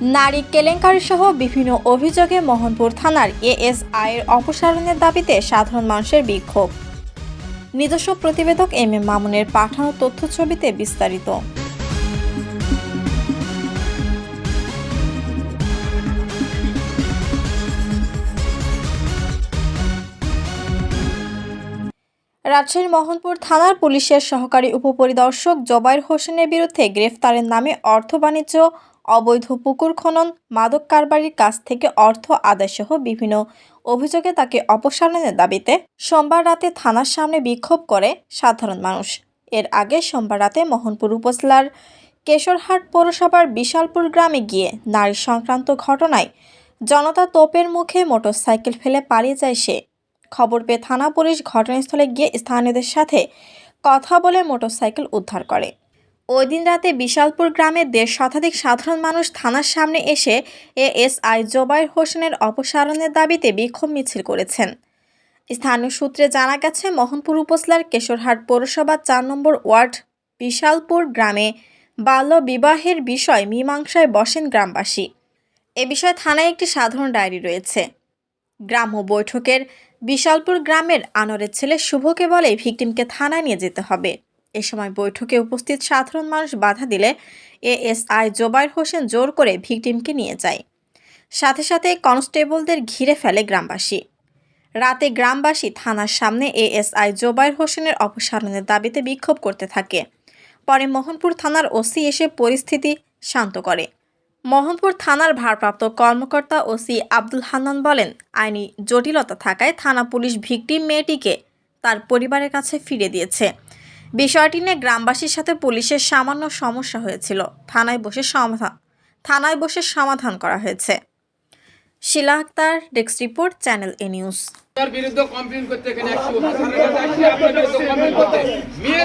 নারী কেলেঙ্কারি সহ বিভিন্ন অভিযোগে মোহনপুর থানার এএসআইয়ের অপসারণের দাবিতে সাধারণ মানুষের বিক্ষোভ। নিজস্ব প্রতিবেদক এম এম মামুনের পাঠানো তথ্য ছবিতে বিস্তারিত। রাজশাহীর মোহনপুর থানার পুলিশের সহকারী উপপরিদর্শক জবাইর হোসেনের বিরুদ্ধে গ্রেফতারের নামে অর্থ বাণিজ্য অবৈধ পুকুর খনন, মাদক কারবারির কাছ থেকে অর্থ আদায়সহ বিভিন্ন অভিযোগে তাকে অপসারণের দাবিতে সোমবার রাতে থানার সামনে বিক্ষোভ করে সাধারণ মানুষ। এর আগে সোমবার রাতে মোহনপুর উপজেলার কেশরহাট পৌরসভার বিশালপুর গ্রামে গিয়ে নারী সংক্রান্ত ঘটনায় জনতা তোপের মুখে মোটরসাইকেল ফেলে পালিয়ে যায় সে। খবর পেয়ে থানা পুলিশ ঘটনাস্থলে গিয়ে স্থানীয়দের সাথে কথা বলে মোটরসাইকেল উদ্ধার করে। ওই দিন রাতে বিশালপুর গ্রামের দেড় শতাধিক সাধারণ মানুষ থানার সামনে এসে এএসআই জোবাইর হোসেনের অপসারণের দাবিতে বিক্ষোভ মিছিল করেছেন। স্থানীয় সূত্রে জানা গেছে, মোহনপুর উপজেলার কেশরহাট পৌরসভা চার নম্বর ওয়ার্ড বিশালপুর গ্রামে বাল্য বিবাহের বিষয় মীমাংসায় বসেন গ্রামবাসী। এ বিষয়ে থানায় একটি সাধারণ ডায়েরি রয়েছে। গ্রাম্য বৈঠকের বিশালপুর গ্রামের আনোয়ারের ছেলে শুভকে বলে ভিকটিমকে থানায় নিয়ে যেতে হবে। এ সময় বৈঠকে উপস্থিত সাধারণ মানুষ বাধা দিলে এএসআই জোবাইর হোসেন জোর করে ভিকটিমকে নিয়ে যায়। সাথে সাথে কনস্টেবলদের ঘিরে ফেলে গ্রামবাসী। রাতে গ্রামবাসী থানার সামনে এএসআই জোবাইর হোসেনের অপসারণের দাবিতে বিক্ষোভ করতে থাকে। পরে মোহনপুর থানার ওসি এসে পরিস্থিতি শান্ত করে। মোহনপুর থানার ভারপ্রাপ্ত কর্মকর্তা ওসি আব্দুল হান্নান বলেন, আইনি জটিলতা থাকায় থানা পুলিশ ভিকটিম মেয়েটিকে তার পরিবারের কাছে ফিরে দিয়েছে। বিষয়টি নিয়ে গ্রামবাসীর সাথে পুলিশের সামান্য সমস্যা হয়েছিল। থানায় বসে সমাধান থানায় বসে সমাধান করা হয়েছে। Shila Akter desk report channel A news. বিরুদ্ধে কমপ্লেন করতে এখানে মেয়ে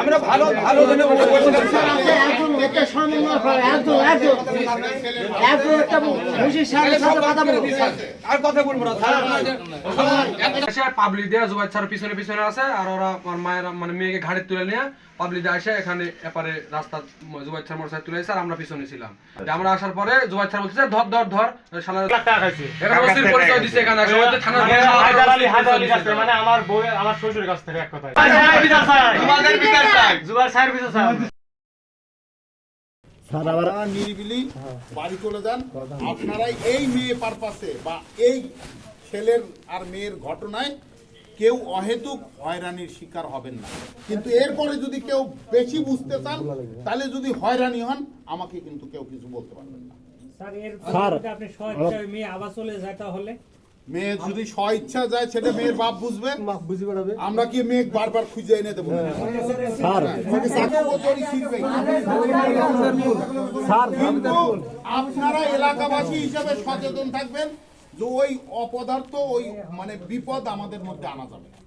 আমরা ভালো ভালো জন্য পাবলিক দেয়া জুবাই ছাড় পিছনে পিছনে আছে আর ওরা মায়ের মানে মেয়েকে ঘাড়ে তুলে নিয়ে পাবলিক আসে এখানে এপারে রাস্তা জুবাই ছাড় মোটরসাইকেল তুলে আর আমরা পিছনে ছিলাম। আমরা আসার পরে জুবাই ছাড় বলছে ধর ধর ধর এখানে পরিচয় দিছে এখানে আসলে ওই যে থানার হায়দার আলী হায়দার আলী কাছ মানে আমার বউ আমার শ্বশুরের কাছ থেকে এক কথায়। তোমাদের বিচার চাই জুবাইর সাহেব বিচার সাহেব নিরিবিলি বাড়ি চলে যান। আপনারাই এই মেয়ে পারপাসে বা এই ছেলের আর মেয়ের ঘটনায় কেউ অহেতুক হয়রানির শিকার হবেন না। কিন্তু এরপরে যদি কেউ বেশি বুঝতে চান তাহলে যদি হয়রানি হন আমাকে কিন্তু কেউ কিছু বলতে পারবেন না। স্যার এর আপনি স্বেচ্ছায় মেয়ে আবার চলে যায় তাহলে? মেয়ে যদি স্ব ইচ্ছা যায় সেটা মেয়ের বাপ বুঝবে। আমরা কি মেয়ে বারবার খুঁজে এনে দেবো? কিন্তু আপনারা এলাকাবাসী হিসেবে সচেতন থাকবেন যে ওই অপদার্থ ওই মানে বিপদ আমাদের মধ্যে আনা যাবে না।